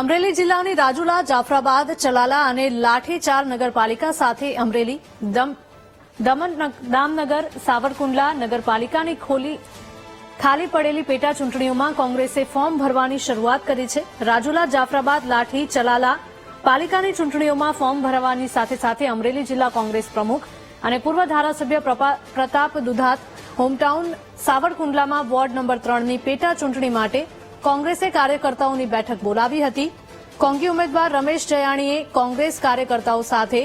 અમરેલી જિલ્લાની રાજુલા, જાફરાબાદ, ચલાલા અને લાઠીચાર નગરપાલિકા સાથે અમરેલી, દમ દમણ દામનગર, સાવરકુંડલા નગરપાલિકાની ખોલી, ખાલી પડેલી પેટા ચૂંટણીઓમાં કોંગ્રેસે ફોર્મ ભરવાની શરૂઆત કરી છે. રાજુલા, જાફરાબાદ, લાઠી, ચલાલા પાલિકાની ચૂંટણીઓમાં ફોર્મ ભરવાની સાથે સાથે અમરેલી જિલ્લા કોંગ્રેસ પ્રમુખ અને પૂર્વ ધારાસભ્ય પ્રતાપ દુધાત હોમટાઉન સાવરકુંડલામાં વોર્ડ નંબર ત્રણની પેટા ચૂંટણી માટે કોંગ્રેસે કાર્યકર્તાઓની બેઠક બોલાવી હતી. કોંગી ઉમેદવાર રમેશ જયાણીએ કોંગ્રેસ કાર્યકર્તાઓ સાથે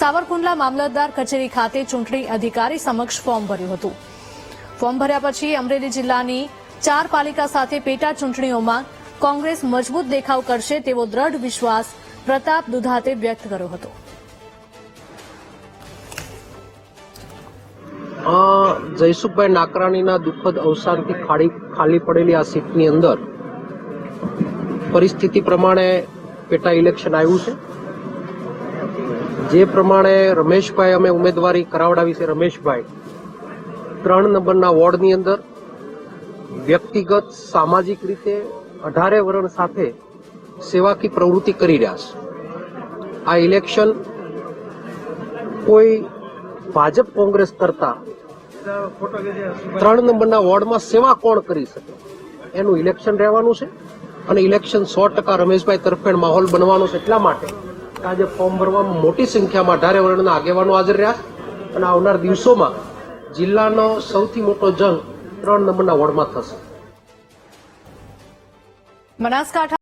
સાવરકુંડલા મામલતદાર કચેરી ખાતે ચૂંટણી અધિકારી સમક્ષ ફોર્મ ભર્યું હતું. ફોર્મ ભર્યા પછી અમરેલી જિલ્લાની ચાર પાલિકા સાથે પેટા ચૂંટણીઓમાં કોંગ્રેસ મજબૂત દેખાવ કરશે તેવો દ્રઢ વિશ્વાસ પ્રતાપ દુધાતે વ્યક્ત કર્યો હતો. જયસુખભાઈ નાકરાણીના દુઃખદ અવસાનથી ખાલી ખાલી પડેલી આ સીટની અંદર પરિસ્થિતિ પ્રમાણે પેટા ઇલેક્શન આવ્યું છે. જે પ્રમાણે રમેશભાઈ અમે ઉમેદવારી કરાવડાવી છે, રમેશભાઈ, ત્રણ નંબરના વોર્ડની અંદર વ્યક્તિગત, સામાજિક રીતે અઢારે વરણ સાથે સેવાકી પ્રવૃત્તિ કરી રહ્યા છે. આ ઇલેક્શન કોઈ ભાજપ કોંગ્રેસ કરતા ત્રણ નંબરના વોર્ડમાં સેવા કોણ કરી શકે? એનું ઇલેક્શન રહેવાનું છે અને ઇલેક્શન સો ટકા રમેશભાઈ તરફેણ માહોલ બનવાનો છે એટલા માટે આજે ફોર્મ ભરવામાં મોટી સંખ્યામાં અઢારે વર્ણના આગેવાનો હાજર રહ્યા અને આવનાર દિવસોમાં જિલ્લાનો સૌથી મોટો જંગ ત્રણ નંબરના વોર્ડમાં થશે. બનાસકાંઠા